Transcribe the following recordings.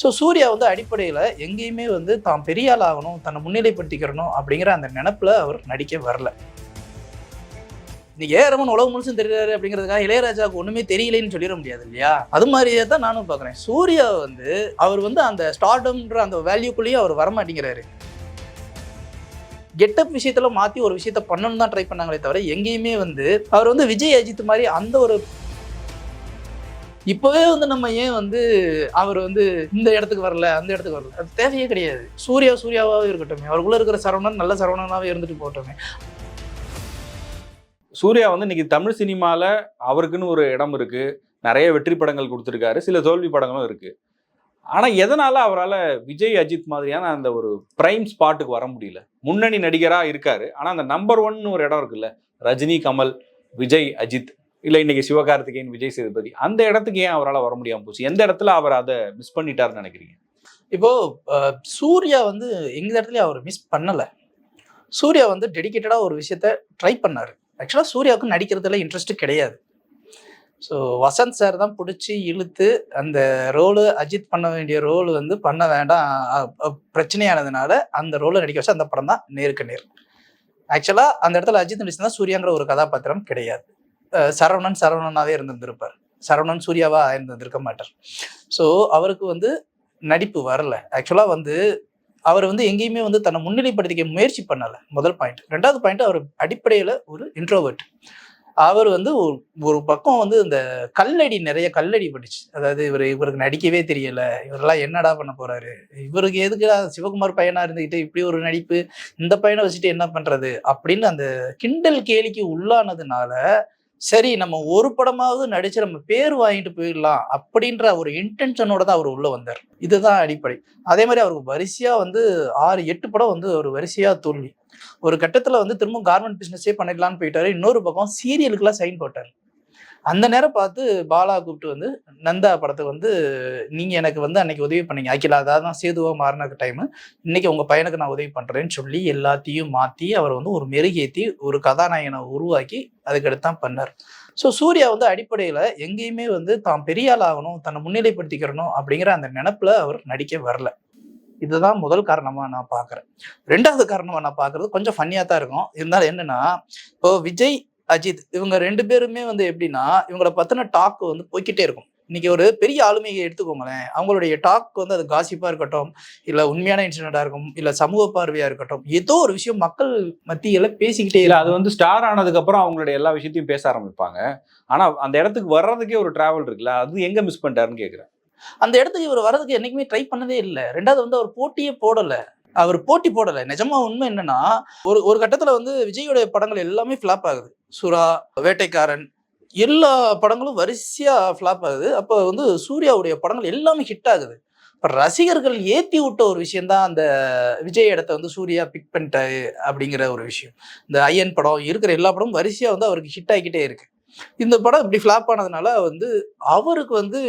So Surya வந்து அடிப்படையில் எங்கேயுமே வந்து தான் பெரிய ஆள் ஆகணும் தன்னை முன்னிலைப்படுத்திக்கிறணும் அப்படிங்கிற அந்த நினப்பில் அவர் நடிக்க வரல. இன்னைக்கு ஏறமன் உலகம் முழுசும் தெரியாது அப்படிங்கிறதுக்காக இளையராஜாவுக்கு ஒண்ணுமே தெரியலன்னு சொல்லிட முடியாது இல்லையா? அது மாதிரியே தான் நானும் பார்க்குறேன். சூர்யா வந்து அவர் வந்து அந்த ஸ்டார்டம்ன்ற அந்த வேல்யூக்குள்ளேயே அவர் வரமாட்டேங்கிறாரு. கெட்டப் விஷயத்துல மாற்றி ஒரு விஷயத்த பண்ணணும் தான் ட்ரை பண்ணாங்களே தவிர எங்கேயுமே வந்து அவர் வந்து விஜய் அஜித் மாதிரி அந்த ஒரு இப்போவே வந்து நம்ம ஏன் வந்து அவர் வந்து இந்த இடத்துக்கு வரல அந்த இடத்துக்கு வரல? அது தேவையே கிடையாது. சூர்யா சூர்யாவாகவே இருக்கட்டும். அவருக்குள்ள இருக்கிற சரவணன் நல்ல சரவணனாகவே இருந்துட்டு போட்டோமே சூர்யா வந்து இன்னைக்கு தமிழ் சினிமாவில் அவருக்குன்னு ஒரு இடம் இருக்கு. நிறைய வெற்றி படங்கள் கொடுத்துருக்காரு. சில தோல்வி படங்களும் இருக்கு. ஆனால் எதனால அவரால் விஜய் அஜித் மாதிரியான அந்த ஒரு பிரைம் ஸ்பாட்டுக்கு வர முடியல? முன்னணி நடிகராக இருக்காரு. ஆனால் அந்த நம்பர் ஒன்னு ஒரு இடம் இருக்குல்ல. ரஜினி கமல் விஜய் அஜித். இல்லை இன்னைக்கு சிவகார்த்திகேயன் விஜய் சேதுபதி அந்த இடத்துக்கு ஏன் அவரால் வர முடியாம போச்சு? எந்த இடத்துல அவர் அதை மிஸ் பண்ணிட்டாருன்னு நினைக்கிறீங்க? இப்போ சூர்யா வந்து எந்த இடத்துலயும் அவர் மிஸ் பண்ணலை. சூர்யா வந்து டெடிக்கேட்டடாக ஒரு விஷயத்த ட்ரை பண்ணார். ஆக்சுவலாக சூர்யாவுக்கு நடிக்கிறதுல இன்ட்ரெஸ்ட் கிடையாது. ஸோ வசந்த் சார் தான் பிடிச்சி இழுத்து அந்த ரோலு அஜித் பண்ண வேண்டிய ரோல் வந்து பண்ண வேண்டாம். பிரச்சனையானதுனால அந்த ரோலை நடிக்க வச்சு அந்த படம் தான் நேருக்கு நேர். ஆக்சுவலாக அந்த இடத்துல அஜித் நடிச்சிருந்தா சூர்யாங்கிற ஒரு கதாபாத்திரம் கிடையாது. சரவணன் சரவணனாவே இருந்திருந்திருப்பார். சரவணன் சூர்யாவா இருந்திருக்க மாட்டார். ஸோ அவருக்கு வந்து நடிப்பு வரல. ஆக்சுவலாக வந்து அவர் வந்து எங்கேயுமே வந்து தன்னை முன்னிலைப்படுத்திக்க முயற்சி பண்ணலை. முதல் பாயிண்ட் ரெண்டாவது பாயிண்ட் அவர் அடிப்படையில் ஒரு இன்ட்ரோவர்ட் அவர் வந்து ஒரு பக்கம் வந்து இந்த கல்லடி நிறைய கல்லடி படிச்சு அதாவது இவர் இவருக்கு நடிக்கவே தெரியல. இவரெல்லாம் என்னடா பண்ண போறாரு? இவருக்கு எதுக்கு சிவகுமார் பையனா இருந்துகிட்டு இப்படி ஒரு நடிப்பு? இந்த பையனை வச்சுட்டு என்ன பண்றது? அப்படின்னு அந்த கிண்டல் கேலிக்கு உள்ளானதுனால சரி நம்ம ஒரு படமாவது நடிச்சு நம்ம பேர் வாங்கிட்டு போயிடலாம் அப்படின்ற ஒரு இன்டென்ஷனோட தான் அவர் உள்ள வந்தார். இதுதான் அடிப்படை. அதே மாதிரி அவருக்கு வரிசையா வந்து ஆறு எட்டு படம் வந்து ஒரு வரிசையா தோல்வி ஒரு கட்டத்துல வந்து திரும்ப கார்மெண்ட் பிசினஸே பண்ணிடலாம்னு போயிட்டாரு. இன்னொரு பக்கம் சீரியலுக்குலாம் சைன் போட்டார். அந்த நேரம் பார்த்து பாலா கூப்பிட்டு வந்து நந்தா படத்துக்கு வந்து நீங்கள் எனக்கு வந்து அன்னைக்கு உதவி பண்ணீங்க. அகிலா அதாவது தான் சேதுவா மாறின டைமு இன்னைக்கு உங்கள் பையனுக்கு நான் உதவி பண்ணுறேன்னு சொல்லி எல்லாத்தையும் மாற்றி அவர் வந்து ஒரு மெருகேற்றி ஒரு கதாநாயகனை உருவாக்கி அதுக்கடுத்து தான் பண்ணார். ஸோ சூர்யா வந்து அடிப்படையில் எங்கேயுமே வந்து தான் பெரிய ஆள் ஆகணும் தன்னை முன்னிலைப்படுத்திக்கிறணும் அப்படிங்கிற அந்த நினப்பில் அவர் நடிக்க வரல. இதுதான் முதல் காரணமாக நான் பார்க்குறேன். ரெண்டாவது காரணமாக நான் பார்க்கறது கொஞ்சம் ஃபன்னியாக தான் இருக்கும். இருந்தாலும் என்னென்னா இப்போ விஜய் அஜித் இவங்க ரெண்டு பேருமே வந்து எப்படின்னா இவங்கள பத்தின டாக் வந்து போய்க்கிட்டே இருக்கும். இன்னைக்கு ஒரு பெரிய ஆளுமையை எடுத்துக்கோங்களேன். அவங்களுடைய டாக் வந்து அது காசிப்பா இருக்கட்டும் இல்ல உண்மையான இன்சிடென்டா இருக்கும் இல்ல சமூக பார்வையா இருக்கட்டும் ஏதோ ஒரு விஷயம் மக்கள் மத்தியில பேசிக்கிட்டே இல்ல அது வந்து ஸ்டார் ஆனதுக்கு அப்புறம் அவங்களுடைய எல்லா விஷயத்தையும் பேச ஆரம்பிப்பாங்க. ஆனா அந்த இடத்துக்கு வர்றதுக்கே ஒரு டிராவல் இருக்குல்ல அது எங்க மிஸ் பண்ணிட்டாருன்னு கேக்குறேன். அந்த இடத்துக்கு இவர் வர்றதுக்கு என்னைக்குமே ட்ரை பண்ணதே இல்லை. ரெண்டாவது வந்து அவர் போட்டியே போடல. அவர் போட்டி போடல. நிஜமா உண்மை என்னன்னா ஒரு ஒரு கட்டத்துல வந்து விஜயோட படங்கள் எல்லாமே ஃபிளாப் ஆகுது. சுறா வேட்டைக்காரன் எல்லா படங்களும் வரிசையா ஃபிளாப் ஆகுது. அப்போ வந்து சூர்யாவுடைய படங்கள் எல்லாமே ஹிட் ஆகுது. இப்போ ரசிகர்கள் ஏத்தி விட்ட ஒரு விஷயம்தான் அந்த விஜய் இடத்த வந்து சூர்யா பிக் பண்ணிட்டாரு அப்படிங்கிற ஒரு விஷயம். இந்த ஐயன் படம் இருக்கிற எல்லா படமும் வரிசையா வந்து அவருக்கு ஹிட் ஆகிக்கிட்டே இருக்கு. இந்த படம் இப்படி ஃபிளாப் ஆனதுனால வந்து அவருக்கு வந்து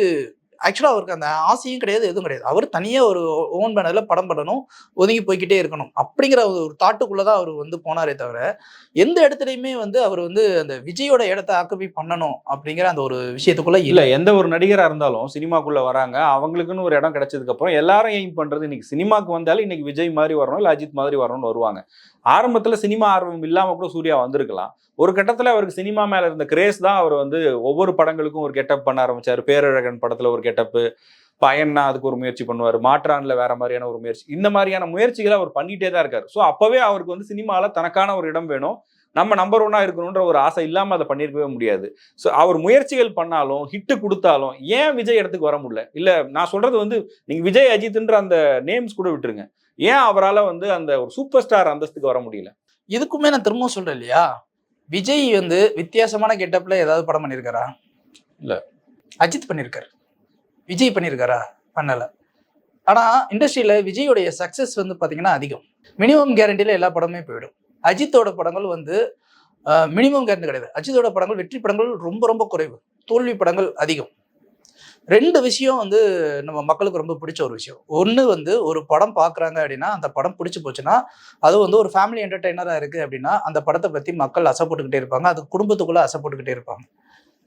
ஆக்சுவலாக அவருக்கு அந்த ஆசையும் கிடையாது எதுவும் கிடையாது. அவர் தனியாக ஒரு ஓன் பேனரில் படம் பண்ணணும் ஒதுங்கி போய்க்கிட்டே இருக்கணும். அப்படிங்கிற ஒரு தாட்டுக்குள்ளே தான் அவர் வந்து போனாரே தவிர எந்த இடத்துலையுமே வந்து அவர் வந்து அந்த விஜயோட இடத்த ஆக்குபை பண்ணணும் அப்படிங்கிற அந்த ஒரு விஷயத்துக்குள்ள இல்ல எந்த ஒரு நடிகரா இருந்தாலும் சினிமாக்குள்ள வராங்க. அவங்களுக்குன்னு ஒரு இடம் கிடைச்சதுக்கு அப்புறம் எல்லாரும் எய்ம் பண்றது இன்னைக்கு சினிமாக்கு வந்தாலும் இன்னைக்கு விஜய் மாதிரி வரணும் இல்ல அஜித் மாதிரி வரணும்னு வருவாங்க. ஆரம்பத்துல சினிமா ஆர்வம் இல்லாம கூட சூர்யா வந்திருக்கலாம். ஒரு கட்டத்தில் அவருக்கு சினிமா மேலே இருந்த கிரேஸ் தான் அவர் வந்து ஒவ்வொரு படங்களுக்கும் ஒரு கெட்டப் பண்ண ஆரம்பிச்சாரு. பேரழகன் படத்தில் ஒரு கெட்டப்பு பயன்னா அதுக்கு ஒரு முயற்சி பண்ணுவார். மாற்றானில் வேற மாதிரியான ஒரு முயற்சி. இந்த மாதிரியான முயற்சிகளை அவர் பண்ணிகிட்டே தான் இருக்கார். ஸோ அப்போவே அவருக்கு வந்து சினிமாவில் தனக்கான ஒரு இடம் வேணும். நம்ம நம்பர் ஒன்னாக இருக்கணுன்ற ஒரு ஆசை இல்லாமல் அதை பண்ணியிருக்கவே முடியாது. ஸோ அவர் முயற்சிகள் பண்ணாலும் ஹிட்டு கொடுத்தாலும் ஏன் விஜய் இடத்துக்கு வர முடியல? இல்லை நான் சொல்கிறது வந்து நீங்கள் விஜய் அஜித்ன்ற அந்த நேம்ஸ் கூட விட்டுருங்க. ஏன் அவரால் வந்து அந்த ஒரு சூப்பர் ஸ்டார் அந்தஸ்துக்கு வர முடியல? இதுக்குமே நான் திரும்பவும் சொல்கிறேன் இல்லையா? விஜய் வந்து வித்தியாசமான கெட்டப்ல ஏதாவது படம் பண்ணியிருக்காரா இல்ல. அஜித் பண்ணியிருக்காரு விஜய் பண்ணியிருக்காரா பண்ணல. ஆனா இண்டஸ்ட்ரியில விஜயோடைய சக்சஸ் வந்து பாத்தீங்கன்னா அதிகம். மினிமம் கேரண்டில எல்லா படமே போயிடும். அஜித்தோட படங்கள் வந்து மினிமம் கேரண்டி கிடையாது. அஜித்தோட படங்கள் வெற்றி படங்கள் ரொம்ப ரொம்ப குறைவு. தோல்வி படங்கள் அதிகம். ரெண்டு விஷயம் வந்து நம்ம மக்களுக்கு ரொம்ப பிடிச்ச ஒரு விஷயம். ஒன்று வந்து ஒரு படம் பார்க்குறாங்க அப்படின்னா அந்த படம் பிடிச்சி போச்சுன்னா அது வந்து ஒரு ஃபேமிலி என்டர்டெய்னராக இருக்குது அப்படின்னா அந்த படத்தை பற்றி மக்கள் அசைப்பட்டுக்கிட்டே இருப்பாங்க. அது குடும்பத்துக்குள்ளே அசைப்பட்டுக்கிட்டே இருப்பாங்க.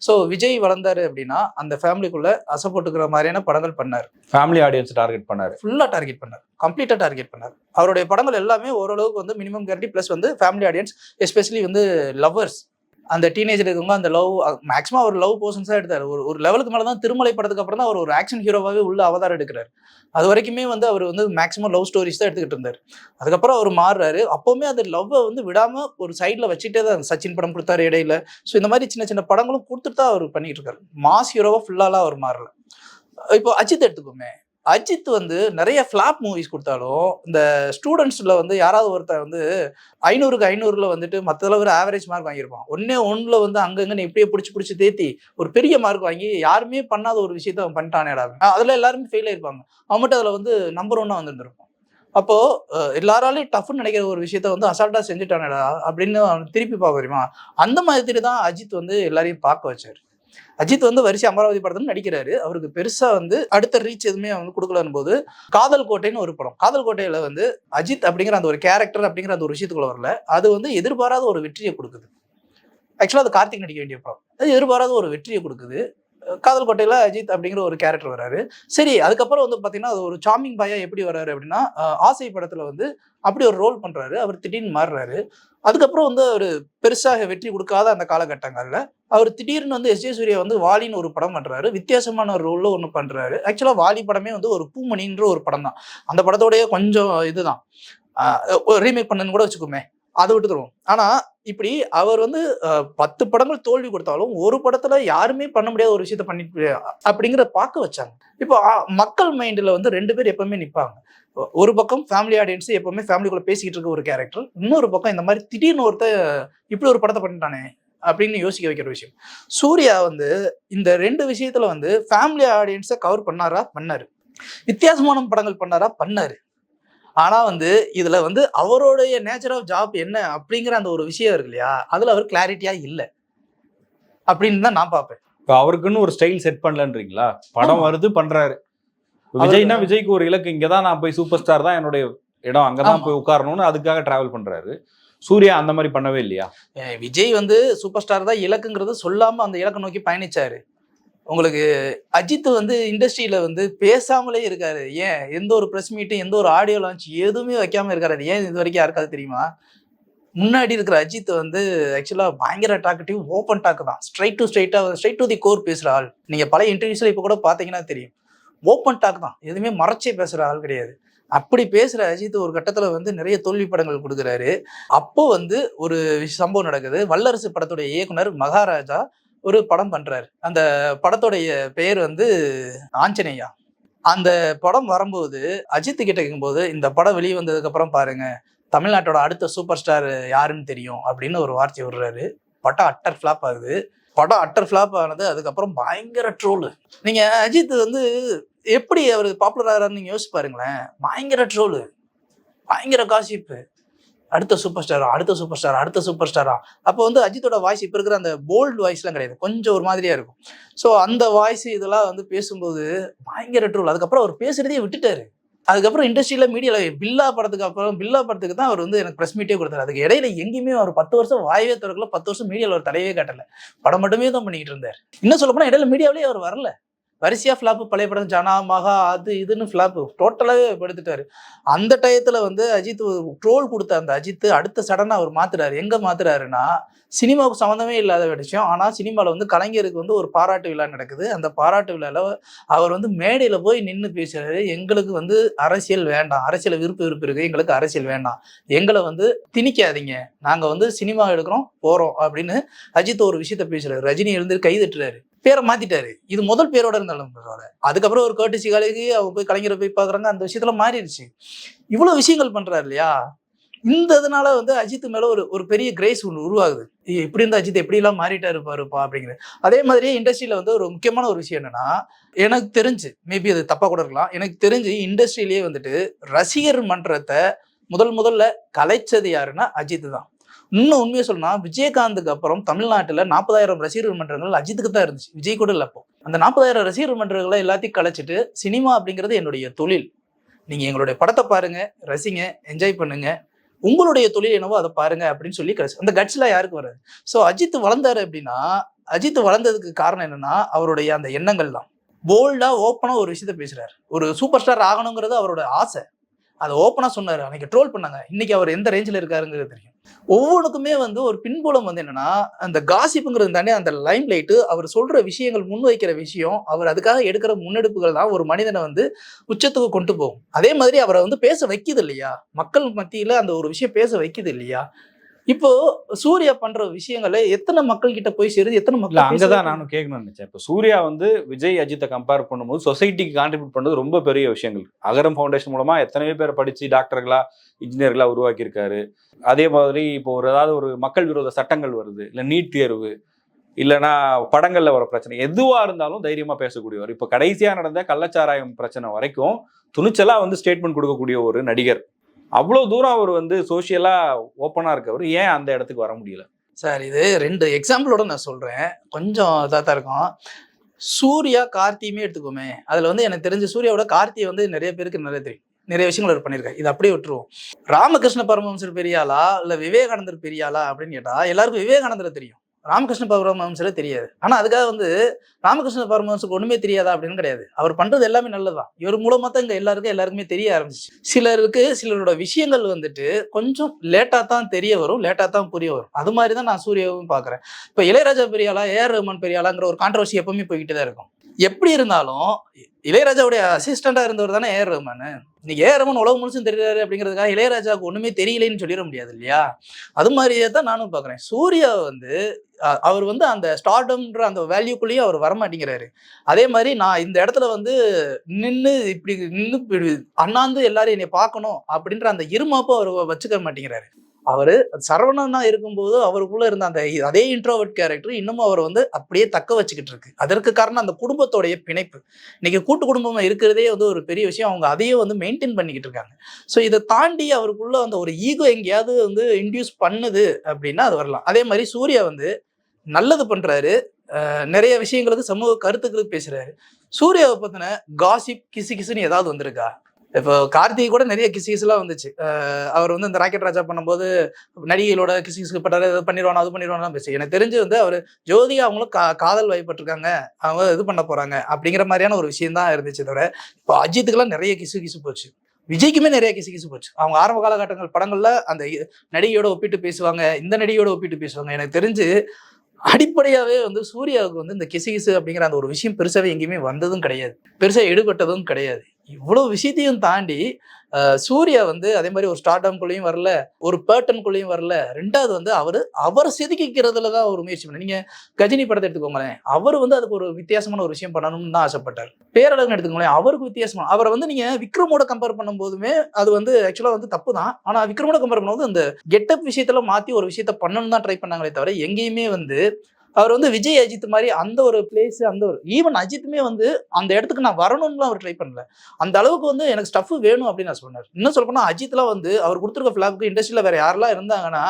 ஸோ விஜய் வளர்ந்தாரு அப்படின்னா அந்த ஃபேமிலிக்குள்ள அசைப்போட்டுக்கிற மாதிரியான படங்கள் பண்ணார். ஃபேமிலி ஆடியன்ஸ் டார்கெட் பண்ணாரு. ஃபுல்லாக டார்கெட் பண்ணார். கம்ப்ளீட்டாக டார்கெட் பண்ணார். அவருடைய படங்கள் எல்லாமே ஓரளவுக்கு வந்து மினிமம் கேரண்டி ப்ளஸ் வந்து ஃபேமிலி ஆடியன்ஸ் எஸ்பெஷலி வந்து லவ்வர்ஸ் அந்த டீனேஜர் இருக்கவங்க அந்த லவ் மேக்ஸிமம் அவர் லவ் போர்ஷன்ஸாக எடுத்தார். ஒரு ஒரு லெவலுக்கு மேலே தான் திருமலை படத்துக்கு அப்புறம் தான் அவர் ஒரு ஆக்ஷன் ஹீரோவாகவே உள்ள அவதாரம் எடுக்கிறார். அது வரைக்குமே வந்து அவர் வந்து மேக்ஸிமம் லவ் ஸ்டோரிஸ் தான் எடுத்துக்கிட்டு இருந்தார். அதுக்கப்புறம் அவர் மாறுறாரு. அப்போவுமே அந்த லவ்வை வந்து விடாமல் ஒரு சைடில் வச்சுட்டே தான் சச்சின் படம் கொடுத்தாரு இடையில. ஸோ இந்த மாதிரி சின்ன சின்ன படங்களும் கொடுத்துட்டு தான் அவர் பண்ணிட்டு இருக்காரு. மாஸ் ஹீரோவாக ஃபுல்லாலாம் அவர் மாறல. இப்போ அஜித் எடுத்துக்கோமே. அஜித் வந்து நிறைய ஃப்ளாப் மூவிஸ் கொடுத்தாலும் இந்த ஸ்டூடெண்ட்ஸில் வந்து யாராவது ஒருத்தர் வந்து ஐநூறுக்கு ஐநூறுல வந்துட்டு மற்றதில் ஒரு ஆவரேஜ் மார்க் வாங்கியிருப்பான். ஒன்னே ஒன்றில் வந்து அங்கங்கே நீ இப்படியே பிடிச்சி பிடிச்சி தேத்தி ஒரு பெரிய மார்க் வாங்கி யாருமே பண்ணாத ஒரு விஷயத்த அவன் பண்ணிட்டானேடா அதில் எல்லாருமே ஃபெயில் ஆயிருப்பாங்க. அவன் மட்டும் அதில் வந்து நம்பர் ஒன்னாக வந்துருந்துருப்பான். அப்போது எல்லாராலையும் டஃப்னு நினைக்கிற ஒரு விஷயத்த வந்து அசால்ட்டாக செஞ்சுட்டானேடா அப்படின்னு அவன் திருப்பி பார்க்க தெரியுமா? அந்த மாதிரி தான் அஜித் வந்து எல்லாரையும் பார்க்க வச்சார். அஜித் வந்து வரிசை அமராவதி படத்துல நடிக்கிறாரு. அவருக்கு பெருசா வந்து அடுத்த ரீச் எதுவுமே வந்து கொடுக்கலன்னு போது காதல் கோட்டைன்னு ஒரு படம். காதல் கோட்டையில வந்து அஜித் அப்படிங்கிற அந்த ஒரு கேரக்டர் அப்படிங்கிற அந்த ஒரு விஷயத்துக்குள்ள வரல. அது வந்து எதிர்பாராத ஒரு வெற்றியை கொடுக்குது. ஆக்சுவலாக அது கார்த்திக் நடிக்க வேண்டிய படம். அது எதிர்பாராத ஒரு வெற்றியை கொடுக்குது. காதல் கோட்டையில் அஜித் அப்படிங்கிற ஒரு கேரக்டர் வராரு. சரி அதுக்கப்புறம் வந்து பார்த்தீங்கன்னா அது ஒரு சாமிங் பாயா எப்படி வராரு அப்படின்னா ஆசை படத்தில் வந்து அப்படி ஒரு ரோல் பண்ணுறாரு அவர் திடீர்னு மாறுறாரு. அதுக்கப்புறம் வந்து அவர் பெருசாக வெற்றி கொடுக்காத அந்த காலகட்டங்களில் அவர் திடீர்னு வந்து எஸ். ஜே சூர்யா வந்து வாலின்னு ஒரு படம் பண்ணுறாரு வித்தியாசமான ஒரு ரோலில் ஒன்று பண்ணுறாரு ஆக்சுவலாக வாலி படமே வந்து ஒரு பூமணின்ற ஒரு படம் தான். அந்த படத்தோடைய கொஞ்சம் இதுதான். ரீமேக் பண்ணுன்னு கூட வச்சுக்கோமே. அதை விட்டுருவோம் ஆனால் இப்படி அவர் வந்து பத்து படங்கள் தோல்வி கொடுத்தாலும் ஒரு படத்துல யாருமே பண்ண முடியாத ஒரு விஷயத்த பண்ணிட்டு அப்படிங்கிற பார்க்க வச்சாங்க. இப்போ மக்கள் மைண்டில் வந்து ரெண்டு பேர் எப்பவுமே நிற்பாங்க ஒரு பக்கம் ஃபேமிலி ஆடியன்ஸ் எப்பவுமே ஃபேமிலிக்குள்ள பேசிக்கிட்டு இருக்க ஒரு கேரக்டர் இன்னொரு பக்கம் இந்த மாதிரி திடீர்னு ஒருத்த இப்படி ஒரு படத்தை பண்ணிட்டானே அப்படின்னு யோசிக்க வைக்கிற விஷயம். சூர்யா வந்து இந்த ரெண்டு விஷயத்துல வந்து ஃபேமிலி ஆடியன்ஸை கவர் பண்ணாரா? பண்ணாரு. வித்தியாசமான படங்கள் பண்ணாரா? பண்ணாரு. ஆனா வந்து இதுல வந்து அவருடைய நேச்சர் ஆஃப் ஜாப் என்ன அப்படிங்கிற அந்த ஒரு விஷயம் இருக்கு இல்லையா? அதுல அவர் கிளாரிட்டியா இல்லை. அப்படின்னு தான் நான் பார்ப்பேன். இப்போ அவருக்குன்னு ஒரு ஸ்டைல் செட் பண்ணலன்றீங்களா? படம். வருது பண்றாரு. விஜய்னா விஜய்க்கு ஒரு இலக்கு இங்கதான் நான் போய் சூப்பர் ஸ்டார் தான் என்னுடைய இடம் அங்கதான். போய் உட்காரணும்னு அதுக்காக டிராவல் பண்றாரு. சூர்யா அந்த மாதிரி பண்ணவே இல்லையா? விஜய் வந்து சூப்பர் ஸ்டார் தான் இலக்குங்கிறது சொல்லாம அந்த இலக்கை நோக்கி பயணிச்சாரு. உங்களுக்கு அஜித் வந்து இண்டஸ்ட்ரியில வந்து பேசாமலே இருக்காரு. ஏன்? எந்த ஒரு ப்ரெஸ் மீட்டும் எந்த ஒரு ஆடியோ லான்ச் எதுவுமே வைக்காம இருக்காரு. ஏன் இது வரைக்கும் யாருக்காவது தெரியுமா? முன்னாடி இருக்கிற அஜித் வந்து ஆக்சுவலா பயங்கர டாக்கட்டிவ் ஓப்பன் டாக் தான். ஸ்ட்ரைட் டு ஸ்ட்ரைட்டா ஸ்ட்ரைட் டு தி கோர் பேசுற ஆள். நீங்க பழைய இன்டர்வியூஸ்ல இப்போ கூட பாத்தீங்கன்னா தெரியும். ஓப்பன் டாக் தான். எதுவுமே மறைச்சே பேசுற ஆள் கிடையாது. அப்படி பேசுற அஜித் ஒரு கட்டத்துல வந்து நிறைய தோல்வி படங்கள் கொடுக்குறாரு. அப்போ வந்து ஒரு சம்பவம் நடக்குது. வல்லரசு படத்துடைய இயக்குனர் மகாராஜா ஒரு படம் பண்றாரு. அந்த படத்துடைய பெயர் வந்து ஆஞ்சநேயா. அந்த படம் வரும்போது அஜித் கிட்ட கேட்கும்போது இந்த படம் வெளியே வந்ததுக்கு அப்புறம் பாருங்க தமிழ்நாட்டோட அடுத்த சூப்பர் ஸ்டார் யாருன்னு தெரியும் அப்படின்னு ஒரு வார்த்தை விடுறாரு. படம் அட்டர் ஃபிளாப் ஆகுது. படம் அட்டர் ஃபிளாப் ஆனது அதுக்கப்புறம் பயங்கர ட்ரோலு நீங்க அஜித் வந்து எப்படி அவர் பாப்புலர் ஆகிறாருன்னு யோசிச்சு பாருங்களேன் பயங்கர ட்ரோலு பயங்கர காசிப்பு அடுத்த சூப்பர் ஸ்டாரா அடுத்த சூப்பர் ஸ்டாரா அடுத்த சூப்பர் ஸ்டாரா அப்போ வந்து அஜித்தோட வாய்ஸ் இப்போ இருக்கிற அந்த போல்டு வாய்ஸ்லாம் கிடையாது. கொஞ்சம் ஒரு மாதிரியாக இருக்கும். ஸோ அந்த வாய்ஸ் இதெல்லாம் வந்து பேசும்போது பயங்கர ட்ரோல் அதுக்கப்புறம் அவர் பேசுகிறதே விட்டுட்டாரு. அதுக்கப்புறம் இண்டஸ்ட்ரியில் மீடியாவில் பில்லா படத்துக்கு அப்புறம் பில்லா படத்துக்கு தான் அவர் வந்து எனக்கு ப்ரெஸ் மீட்டே கொடுத்தாரு. அதுக்கு இடையில எங்கேயுமே அவர் பத்து வருஷம் வாயவே திறக்கல. பத்து வருஷம் மீடியாவில் அவர் தலையே காட்டலை. படம் மட்டுமே தான் பண்ணிக்கிட்டு இருந்தார். இன்னும் சொல்ல இடையில மீடியாவிலேயே அவர் வரல. வரிசையா ஃப்ளாப்பு பழைய படம் ஜனா மகா அது இதுன்னு ஃப்ளாப்பு டோட்டலாகவே எடுத்துட்டாரு அந்த டயத்தில் வந்து அஜித் ட்ரோல் கொடுத்த அந்த அஜித் அடுத்த சடனாக அவர் மாத்துறாரு. எங்கே மாத்துறாருன்னா சினிமாவுக்கு சம்மந்தமே இல்லாத விஷயம். ஆனால் சினிமாவில் வந்து கலைஞருக்கு வந்து ஒரு பாராட்டு விழா நடக்குது. அந்த பாராட்டு விழாவில் அவர் வந்து மேடையில் போய் நின்று பேசுறாரு. எங்களுக்கு வந்து அரசியல் வேண்டாம். அரசியல் விருப்ப விருப்பம் இருக்குது எங்களுக்கு அரசியல் வேண்டாம். எங்களை வந்து திணிக்காதீங்க. நாங்கள் வந்து சினிமா எடுக்கிறோம் போகிறோம் அப்படின்னு அஜித் ஒரு விஷயத்த பேசுகிறாரு ரஜினி எழுந்து கை தட்டுறாரு. பேரை மாத்திட்டாரு. இது முதல் பேரோட இருந்தாலும் பரவாயில்ல. அதுக்கப்புறம் ஒரு கேட்டு சிகாலைக்கு அவங்க போய் கலைஞரை போய் பாக்குறாங்க அந்த விஷயத்துல மாறிடுச்சு. இவ்வளவு விஷயங்கள் பண்றாரு இல்லையா? இந்த இதனால வந்து அஜித் மேல ஒரு ஒரு பெரிய கிரேஸ் ஒன்று உருவாகுது. இப்படி இருந்த அஜித் எப்படி எல்லாம் மாறிட்டாரு பாருப்பா அப்படிங்கிறது அதே மாதிரியே இண்டஸ்ட்ரியில வந்து ஒரு முக்கியமான ஒரு விஷயம் என்னன்னா எனக்கு தெரிஞ்சு மேபி அது தப்பா கூட இருக்கலாம். எனக்கு தெரிஞ்சு இண்டஸ்ட்ரியிலேயே வந்துட்டு ரசிகர் மன்றத்தை முதல் முதல்ல கலைச்சது யாருன்னா அஜித் தான். இன்னும் உண்மையை சொல்லணும்னா விஜயகாந்துக்கு அப்புறம் தமிழ்நாட்டில் நாற்பதாயிரம் ரசிகர் மன்றங்கள் அஜித்துக்கு தான் இருந்துச்சு. விஜய் கூட இல்லை அப்போ. அந்த நாற்பதாயிரம் ரசிகர் மன்றங்களை எல்லாத்தையும் கலைச்சிட்டு சினிமா அப்படிங்கிறது என்னுடைய தொழில். நீங்கள் எங்களுடைய படத்தை பாருங்க ரசிங்க என்ஜாய் பண்ணுங்க. உங்களுடைய தொழில் என்னவோ அதை பாருங்க அப்படின்னு சொல்லி கடைசி அந்த கட்ஸ்லாம் யாருக்கு வராது. ஸோ அஜித் வளர்ந்தாரு அப்படின்னா அஜித் வளர்ந்ததுக்கு காரணம் என்னன்னா அவருடைய அந்த எண்ணங்கள் தான் போல்டா ஓப்பனா ஒரு விஷயத்த பேசுறாரு. ஒரு சூப்பர் ஸ்டார் ஆகணுங்கிறது அவரோட ஆசை. அதை ஓப்பனாக சொன்னார். அன்னைக்கு ட்ரோல் பண்ணாங்க. இன்னைக்கு அவர் எந்த ரேஞ்சில் இருக்காருங்கிறது தெரியும். ஒவ்வொன்றுக்குமே வந்து ஒரு பின்புலம் வந்து என்னன்னா அந்த காசிப்புங்கிறது தானே அந்த லைம் லைட்டு அவர் சொல்ற விஷயங்கள் முன்வைக்கிற விஷயம் அவர் அதுக்காக எடுக்கிற முன்னெடுப்புகள் தான் ஒரு மனிதனை வந்து உச்சத்துக்கு கொண்டு போகும். அதே மாதிரி அவரை வந்து பேச வைக்கிது இல்லையா? மக்கள் மத்தியில் அந்த ஒரு விஷயம் பேச வைக்கிது இல்லையா? இப்போ சூர்யா பண்ற விஷயங்களை எத்தனை மக்கள் கிட்ட போய் சேருது? எத்தனை மக்கள் அங்கதான் நானும் கேட்கணும்னு நினைச்சேன். இப்போ சூர்யா வந்து விஜய் அஜித்தை கம்பேர் பண்ணும்போது சொசைட்டிக்கு கான்ட்ரிபியூட் பண்ணது ரொம்ப பெரிய விஷயங்கள். அகரம் ஃபவுண்டேஷன் மூலமா எத்தனையோ பேர் படிச்சு டாக்டர்களா இன்ஜினியர்களா உருவாக்கியிருக்காரு. அதே மாதிரி இப்போ ஒரு ஏதாவது ஒரு மக்கள் விரோத சட்டங்கள் வருது. இல்ல நீட் தேர்வு இல்லைன்னா படங்கள்ல வர பிரச்சனை. எதுவா இருந்தாலும் தைரியமா பேசக்கூடியவர். இப்போ கடைசியா நடந்த கள்ளச்சாராயம் பிரச்சனை வரைக்கும் துணிச்சலா வந்து ஸ்டேட்மெண்ட் கொடுக்கக்கூடிய ஒரு நடிகர். அவ்வளோ தூரம் அவர் வந்து சோசியலாக ஓப்பனாக இருக்கவர். ஏன் அந்த இடத்துக்கு வர முடியல? சார் இது ரெண்டு எக்ஸாம்பிளோட நான் சொல்கிறேன் கொஞ்சம் இதாக தான் இருக்கும். சூர்யா கார்த்தியுமே எடுத்துக்கோமே. அதில் வந்து எனக்கு தெரிஞ்ச சூர்யாவோட கார்த்தி வந்து நிறைய பேருக்கு நிறைய தெரியும். நிறைய விஷயங்கள் அவர் பண்ணியிருக்காரு. இது அப்படியே விட்டுருவோம். ராமகிருஷ்ண பரமஹம்சர் பெரியாளா? இல்லை விவேகானந்தர் பெரியாளா? அப்படின்னு கேட்டால் எல்லாருக்கும் விவேகானந்தரை தெரியும். ராமகிருஷ்ண பரமஹம்சரே தெரியாது. ஆனா அதுக்காக வந்து ராமகிருஷ்ண பரமஹம்சருக்கு ஒண்ணுமே தெரியாதா அப்படின்னு கிடையாது. அவர் பண்றது எல்லாமே நல்லதுதான். இவர் மூலமா தான் இங்க எல்லாருக்கும் எல்லாருக்குமே தெரிய ஆரம்பிச்சு. சிலருக்கு சிலரோட விஷயங்கள் வந்துட்டு கொஞ்சம் லேட்டா தான் தெரிய வரும் லேட்டா தான் புரிய வரும். அது மாதிரி தான் நான் சூர்யாவும் பாக்குறேன் இப்ப இளையராஜா பெரியாளா ஏஆர் ரஹ்மான் பெரியாலாங்கிற ஒரு கான்ட்ரவர்சி எப்பவுமே போய்கிட்டு தான் இருக்கும். எப்படி இருந்தாலும் இளையராஜாவுடைய அசிஸ்டண்டா இருந்தவர் தானே ஏஆர் ரஹ்மான் இன்னைக்கு ஏஆர் ரஹ்மான் உலகம் முழுசும் தெரியாரு அப்படிங்கிறதுக்காக இளையராஜாவுக்கு ஒண்ணுமே தெரியலைன்னு சொல்லிட முடியாது இல்லையா? அது மாதிரியே தான் நானும் பாக்குறேன் சூர்யா வந்து அவர் வந்து அந்த ஸ்டார்டம்ன்ற அந்த வேல்யூக்குள்ளேயும் அவர் வரமாட்டேங்கிறாரு. அதே மாதிரி நான் இந்த இடத்துல வந்து நின்று இப்படி நின்று இப்படி அண்ணாந்து எல்லாரும் என்னை பார்க்கணும் அப்படின்ற அந்த இருமாப்பும் அவர் வச்சுக்க மாட்டேங்கிறாரு. அவர் சரவணனா இருக்கும்போது அவருக்குள்ள இருந்த அந்த அதே இன்ட்ரோவர்ட் கேரக்டர் இன்னமும் அவர் வந்து அப்படியே தக்க வச்சுக்கிட்டு இருக்கு. அதற்கு காரணம் அந்த குடும்பத்தோடைய பிணைப்பு. இன்னைக்கு கூட்டு குடும்பமாக இருக்கிறதே வந்து ஒரு பெரிய விஷயம். அவங்க அதையே வந்து மெயின்டைன் பண்ணிக்கிட்டு இருக்காங்க. ஸோ இதை தாண்டி அவருக்குள்ள அந்த ஒரு ஈகோ எங்கேயாவது வந்து இன்டியூஸ் பண்ணுது அப்படின்னா அது வரலாம். அதே மாதிரி சூர்யா வந்து நல்லது பண்றாரு. நிறைய விஷயங்களுக்கு சமூக கருத்துக்களுக்கு பேசுறாரு. சூர்யாவை பத்தின காசிப் கிசு கிசுன்னு ஏதாவது வந்திருக்கா? இப்போ கார்த்திகை கூட நிறைய கிசு வந்துச்சு. அவர் வந்து இந்த ராக்கெட் ராஜா பண்ணும்போது நடிகைகளோட கிசு பட்டாரு இது பண்ணிடுவானோ அது பண்ணிடுவானோ பேசி. எனக்கு தெரிஞ்சு வந்து அவர் ஜோதிகா அவங்களும் கா காதல் வயப்பட்டிருக்காங்க. அவங்க இது பண்ண போறாங்க. அப்படிங்கிற மாதிரியான ஒரு விஷயம் தான் இருந்துச்சு தவிர இப்போ அஜித்துக்கெல்லாம் நிறைய கிசு கிசு போச்சு. விஜய்க்குமே நிறைய கிசு கிசு போச்சு. அவங்க ஆரம்ப காலகட்டங்கள் படங்கள்ல அந்த நடிகையோட ஒப்பிட்டு பேசுவாங்க இந்த நடிகையோட ஒப்பிட்டு பேசுவாங்க. எனக்கு தெரிஞ்சு அடிப்படையாவே வந்து சூர்யாவுக்கு வந்து இந்த கிசு கிசு அப்படிங்கிற அந்த ஒரு விஷயம் பெருசாவே எங்கேயுமே வந்ததும் கிடையாது. பெருசா எடுபட்டதும் கிடையாது. இவ்வளவு விஷயத்தையும் தாண்டி சூர்யா வந்து அதே மாதிரி ஒரு ஸ்டார்டம்குள்ளேயும் வரல ஒரு பேட்டன்குள்ளேயும் வரல. ரெண்டாவது வந்து அவர் அவரை செதுக்கிக்கிறதுல தான் ஒரு முயற்சி பண்ண நீங்க கஜினி படத்தை எடுத்துக்கோங்களேன். அவர் வந்து அதுக்கு ஒரு வித்தியாசமான ஒரு விஷயம் பண்ணணும்னு தான் ஆசைப்பட்டார். பேரழகன் எடுத்துக்கோங்களேன் அவருக்கு வித்தியாசமான அவரை வந்து நீங்க விக்ரமோட கம்பேர் பண்ணும்போதுமே அது வந்து ஆக்சுவலா வந்து தப்பு தான். ஆனா விக்ரமோட கம்பேர் பண்ணும்போது அந்த கெட்டப் விஷயத்தில் மாத்தி ஒரு விஷயத்த பண்ணணும் தான் ட்ரை பண்ணாங்களே தவிர எங்கேயுமே வந்து அவர் வந்து விஜய் அஜித் மாதிரி அந்த ஒரு பிளேஸ் அந்த ஒரு ஈவன் அஜித்துமே வந்து அந்த இடத்துக்கு நான் வரணும்னு அவர் ட்ரை பண்ணல. அந்த அளவுக்கு வந்து எனக்கு ஸ்டஃப் வேணும் அப்படின்னு நான் சொன்னார். இன்னும் சொல்லப்போனால் அஜித்லாம் வந்து அவர் கொடுத்துருக்க ஃபிளாக்கு இண்டஸ்ட்ரியில் வேற யாரெல்லாம் இருந்தாங்கன்னா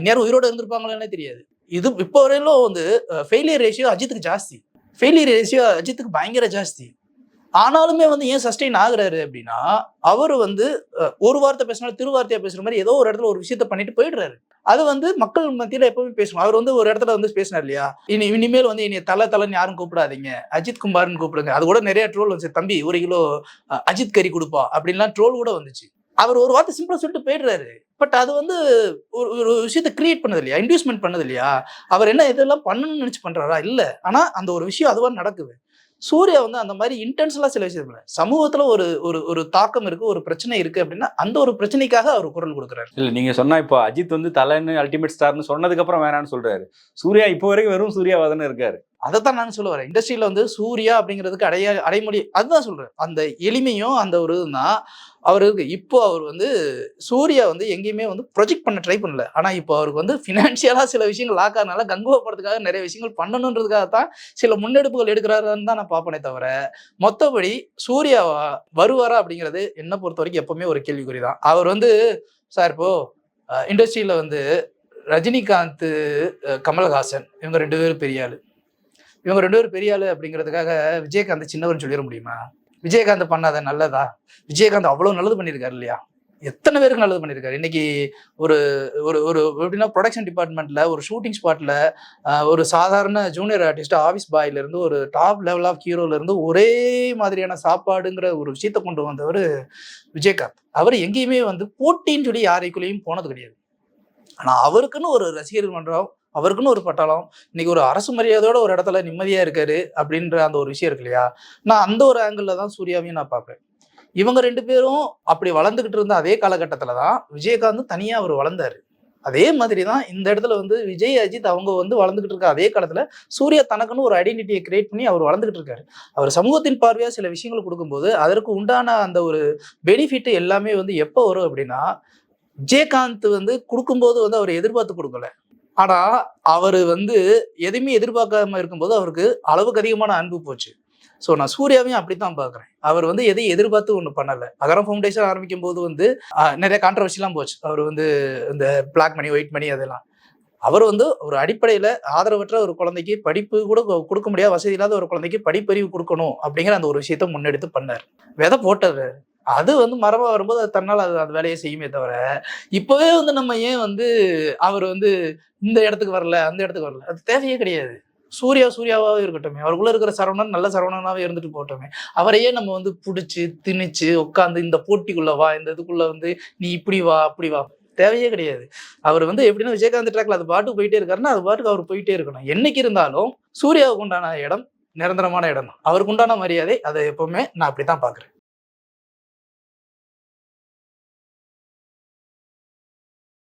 இந்நேரம் உயிரோடு இருந்திருப்பாங்களே தெரியாது. இது இப்போ வரையிலும் வந்து ஃபெயிலியர் ரேஷியோ அஜித்துக்கு ஜாஸ்தி. ஃபெயிலியர் ரேஷியோ அஜித்துக்கு பயங்கர ஜாஸ்தி. ஆனாலுமே வந்து ஏன் சஸ்டெயின் ஆகுறாரு அப்படின்னா அவர் வந்து ஒரு வார்த்தை பேசினாலும் திருவார்த்தையா பேசுற மாதிரி ஏதோ ஒரு இடத்துல ஒரு விஷயத்த பண்ணிட்டு போயிடுறாரு. அது வந்து மக்கள் மத்தியில எப்பவுமே பேசணும் அவர் வந்து ஒரு இடத்துல வந்து பேசினார் இல்லையா? இனி இனிமேல் வந்து இனி தலை தலைன்னு யாரும் கூப்பிடாதீங்க. அஜித் குமார்னு கூப்பிடுங்க. அது கூட நிறைய ட்ரோல் வந்துச்சு. தம்பி ஒரு கிலோ அஜித் கறி கொடுப்பா அப்படின்லாம் ட்ரோல் கூட வந்துச்சு. அவர் ஒரு வார்த்தை சிம்பிளா சொல்லிட்டு போயிடுறாரு. பட் அது வந்து ஒரு ஒரு விஷயத்த கிரியேட் பண்ணது இல்லையா? இன்டியூஸ்மெண்ட் பண்ணது இல்லையா? அவர் என்ன இதெல்லாம் பண்ணணும்னு நினைச்சு பண்றாரா? இல்ல. ஆனா அந்த ஒரு விஷயம் அதுவா நடக்குது. சூர்யா வந்து அந்த மாதிரி இன்டென்ஸ்லாம் சில விஷயம் சமூகத்துல ஒரு ஒரு ஒரு தாக்கம் இருக்கு ஒரு பிரச்சனை இருக்கு அப்படின்னா அந்த ஒரு பிரச்சனைக்காக அவர் குரல் கொடுக்குறாரு. இல்ல நீங்க சொன்னா இப்போ அஜித் வந்து தலைன்னு அல்டிமேட் ஸ்டார்னு சொன்னதுக்கு அப்புறம் வேணாம்னு சொல்றாரு. சூர்யா இப்போ வரைக்கும் வெறும் சூர்யாவா தானே இருக்காரு. அதைத்தான் நான் சொல்ல வரேன். இண்டஸ்ட்ரியில் வந்து சூர்யா அப்படிங்கிறதுக்கு அடைய அடைமொழி அதுதான் சொல்கிறேன் அந்த எளிமையும் அந்த ஒரு இதுதான். அவருக்கு இப்போ அவர் வந்து சூர்யா வந்து எங்கேயுமே வந்து ப்ரொஜெக்ட் பண்ண ட்ரை பண்ணல. ஆனால் இப்போ அவருக்கு வந்து ஃபினான்ஷியலாக சில விஷயங்கள் ஆக்காதனால கங்குவா படத்துக்காக நிறைய விஷயங்கள் பண்ணணுன்றதுக்காக தான் சில முன்னெடுப்புகள் எடுக்கிறாருன்னு தான் நான் பார்ப்பனே தவிர மொத்தபடி சூர்யா வருவாரா அப்படிங்கிறது என்ன பொறுத்த வரைக்கும் எப்போவுமே ஒரு கேள்விக்குறி தான் அவர் வந்து சார் இப்போ இண்டஸ்ட்ரியில் வந்து ரஜினிகாந்த் கமல்ஹாசன் இவங்க ரெண்டு பேரும் பெரிய ஆள். இவங்க ரெண்டு பேரும் பெரிய ஆளு அப்படிங்கிறதுக்காக விஜயகாந்த் சின்னவர்னு சொல்லிட முடியுமா? விஜயகாந்த் பண்ணாத நல்லதா? விஜயகாந்த் அவ்வளோ நல்லது பண்ணியிருக்காரு இல்லையா? எத்தனை பேருக்கு நல்லது பண்ணியிருக்காரு? இன்னைக்கு ஒரு ஒரு ஒரு எப்படின்னா ப்ரொடக்ஷன் டிபார்ட்மெண்ட்ல ஒரு ஷூட்டிங் ஸ்பாட்ல ஒரு சாதாரண ஜூனியர் ஆர்டிஸ்ட் ஆஃபீஸ் பாய்ல இருந்து ஒரு டாப் லெவல் ஆஃப் ஹீரோல இருந்து ஒரே மாதிரியான சாப்பாடுங்கிற ஒரு விஷயத்தை கொண்டு வந்தவர் விஜயகாந்த். அவர் எங்கேயுமே வந்து போட்டின்னு சொல்லி யாரைக்குள்ளேயும் போனது கிடையாது. ஆனால் அவருக்குன்னு ஒரு ரசிகர் மன்றம் அவருக்குன்னு ஒரு பட்டாளம். இன்னைக்கு ஒரு அரசு மரியாதையோட ஒரு இடத்துல நிம்மதியா இருக்காரு அப்படின்ற அந்த ஒரு விஷயம் இருக்கு இல்லையா? நான் அந்த ஒரு ஆங்கிள் தான் சூர்யாவையும் நான் பார்ப்பேன். இவங்க ரெண்டு பேரும் அப்படி வளர்ந்துகிட்டு இருந்த அதே காலகட்டத்தில் தான் விஜயகாந்த் தனியா அவர் வளர்ந்தாரு. அதே மாதிரி தான் இந்த இடத்துல வந்து விஜய் அஜித் அவங்க வந்து வளர்ந்துகிட்டு இருக்க அதே காலத்தில் சூர்யா தனக்குன்னு ஒரு ஐடென்டிட்டியை கிரியேட் பண்ணி அவர் வளர்ந்துகிட்டு இருக்காரு. அவர் சமூகத்தின் பார்வையாக சில விஷயங்கள் கொடுக்கும்போது அதற்கு உண்டான அந்த ஒரு பெனிஃபிட் எல்லாமே வந்து எப்போ வரும் அப்படின்னா விஜயகாந்த் வந்து கொடுக்கும்போது வந்து அவர் எதிர்பார்த்து கொடுக்கல. ஆனா அவர் வந்து எதுவுமே எதிர்பார்க்காம இருக்கும்போது அவருக்கு அளவுக்கு அதிகமான அன்பு போச்சு. ஸோ நான் சூர்யாவையும் அப்படித்தான் பார்க்குறேன். அவர் வந்து எதையும் எதிர்பார்த்து ஒன்று பண்ணலை. அகரம் ஃபவுண்டேஷன் ஆரம்பிக்கும் போது வந்து நிறைய கான்ட்ரவர்சிலாம் போச்சு. அவர் வந்து இந்த பிளாக் மணி ஒயிட் மணி அதெல்லாம். அவர் வந்து ஒரு அடிப்படையில் ஆதரவற்ற ஒரு குழந்தைக்கு படிப்பு கூட கொ- கொடுக்க முடியாத வசதி இல்லாத ஒரு குழந்தைக்கு படிப்பறிவு கொடுக்கணும் அப்படிங்கிற அந்த ஒரு விஷயத்த முன்னெடுத்து பண்ணார். விதை போட்டார் அது வந்து மரபா வரும்போது அது தன்னால் அது அந்த வேலையை செய்யுமே தவிர இப்போவே வந்து நம்ம ஏன் வந்து அவர் வந்து இந்த இடத்துக்கு வரல அந்த இடத்துக்கு வரல? அது தேவையே கிடையாது. சூர்யா சூர்யாவாகவே இருக்கட்டுமே. அவருக்குள்ள இருக்கிற சரவணன் நல்ல சரவணனாகவே இருந்துட்டு போட்டோமே அவரையே நம்ம வந்து பிடிச்சி திணிச்சு உட்காந்து இந்த போட்டிக்குள்ள வா இந்த இதுக்குள்ள வந்து நீ இப்படி வா அப்படி வா. தேவையே கிடையாது. அவர் வந்து எப்படின்னா விஜயகாந்த் ட்ராக்ல அது பாட்டுக்கு போயிட்டே இருக்காருன்னா அது பாட்டுக்கு அவர் போயிட்டே இருக்கணும். என்னைக்கு இருந்தாலும் சூர்யாவுக்கு உண்டான இடம் நிரந்தரமான இடம் தான். அவருக்கு உண்டான மரியாதை அதை எப்பவுமே நான் அப்படித்தான் பாக்குறேன்